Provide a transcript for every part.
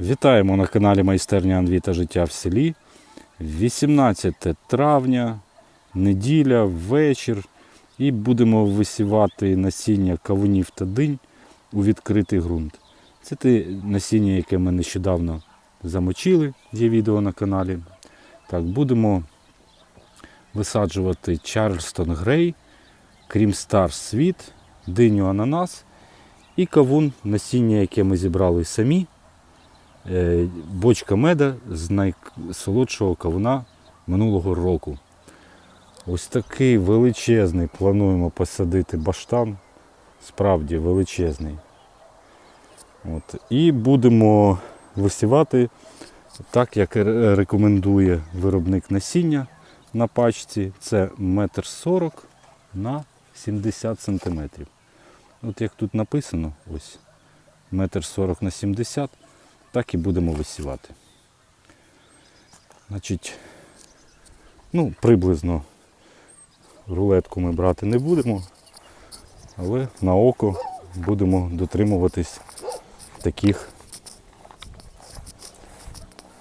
Вітаємо на каналі Майстерня Анві та життя в селі. 18 травня, неділя, вечір. І будемо висівати насіння кавунів та динь у відкритий ґрунт. Це те насіння, яке ми нещодавно замочили, є відео на каналі. Так, будемо висаджувати Чарльстон Грей, Крім Стар Світ, диню ананас і кавун, насіння, яке ми зібрали самі. Е, бочка меда з найсолодшого кавуна минулого року. Ось такий величезний плануємо посадити баштан. Справді величезний. От. І будемо висівати так, як рекомендує виробник насіння на пачці. Це 1,40 м на 70 см. От як тут написано, ось 1,40 м на 70 так і будемо висівати. Значить, ну, приблизно рулетку ми брати не будемо, але на око будемо дотримуватись таких,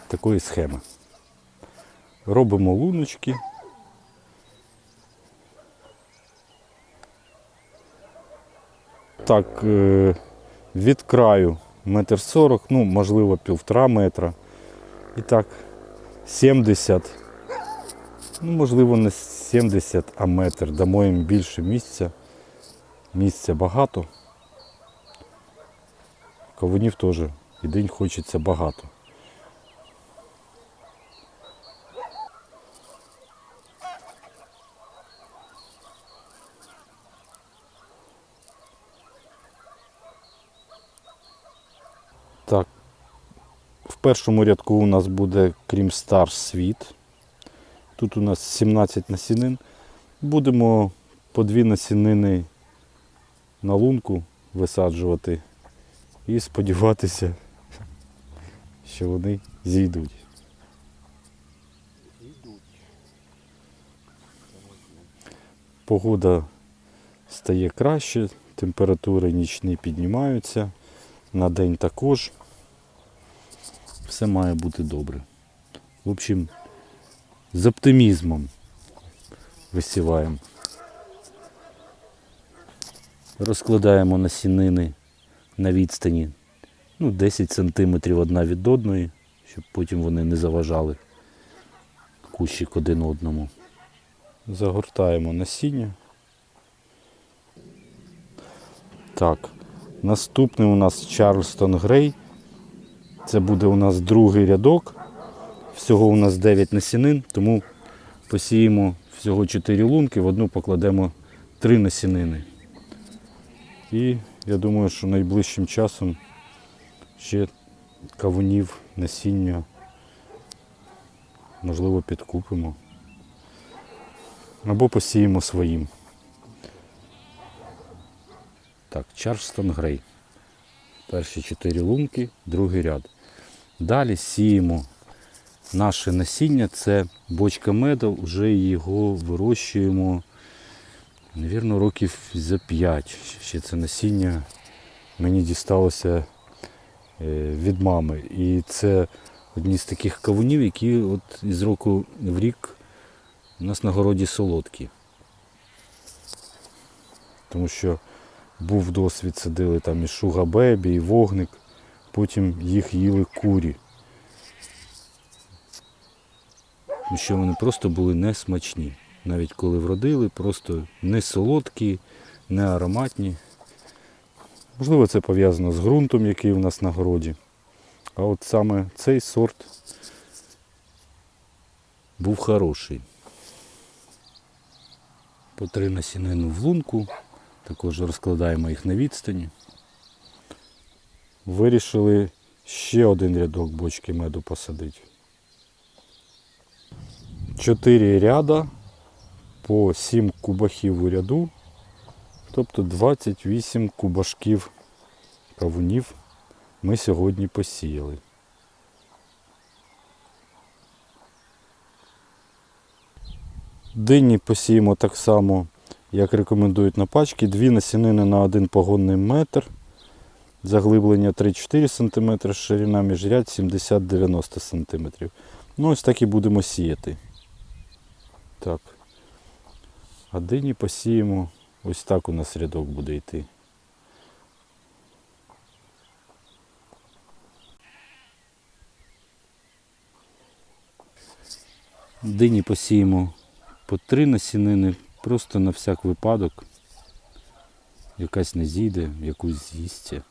такої схеми. Робимо луночки. Так, е, від краю метр сорок, ну, можливо, півтора метра. І так, 70, ну, можливо, не 70, а метр. Дамо їм більше місця. Місця багато. Кавунів теж і день хочеться багато. Першому рядку у нас буде крім Стар Світ. Тут у нас 17 насінин. Будемо по дві насінини на лунку висаджувати і сподіватися, що вони зійдуть. Погода стає краще, температури нічні піднімаються, на день також. Все має бути добре. В общем, з оптимізмом висіваємо. Розкладаємо насінини на відстані ну, 10 см одна від одної, щоб потім вони не заважали кущик один одному. Загортаємо насіння. Так, наступний у нас Чарльстон Грей. Це буде у нас другий рядок. Всього у нас 9 насінин, тому посіємо всього 4 лунки, в одну покладемо 3 насінини. І я думаю, що найближчим часом ще кавунів, насіння, можливо, підкупимо. Або посіємо своїм. Так, Чарльстон Грей. Перші 4 лунки, другий ряд. Далі сіємо наше насіння, це бочка меду, вже його вирощуємо, мабуть, років за 5. Ще це насіння мені дісталося е, від мами. І це одні з таких кавунів, які от із року в рік у нас на городі солодкі. Тому що був досвід, садили там і шугабебі, і вогник, потім їх їли курі. Тому що вони просто були несмачні. Навіть коли вродили, просто не солодкі, не ароматні. Можливо, це пов'язано з ґрунтом, який у нас на городі. А от саме цей сорт був хороший. По три насінину в лунку, також розкладаємо їх на відстані. Вирішили ще один рядок бочки меду посадити. Чотири ряда по 7 кубахів у ряду, тобто 28 кубашків кавунів ми сьогодні посіяли. Дині посіємо так само, як рекомендують на пачки, дві насінини на один погонний метр. Заглиблення 3-4 см, ширина міжряд 70-90 см. Ну, ось так і будемо сіяти. Так. А дині посіємо. Ось так у нас рядок буде йти. Дині посіємо по три насінини, просто на всяк випадок. Якась не зійде, якусь з'їсться.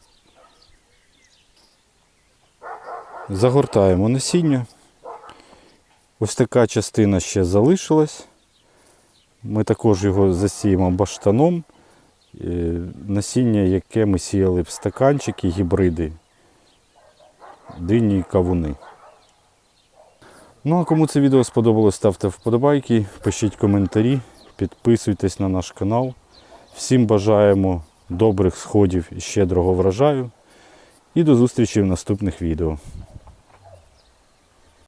Загортаємо насіння. Ось така частина ще залишилась. Ми також його засіємо баштаном. Е, Насіння, яке ми сіяли в стаканчики, гібриди, дині і кавуни. Ну а кому це відео сподобалось, ставте вподобайки, пишіть коментарі, підписуйтесь на наш канал. Всім бажаємо добрих сходів і щедрого врожаю. І до зустрічі в наступних відео.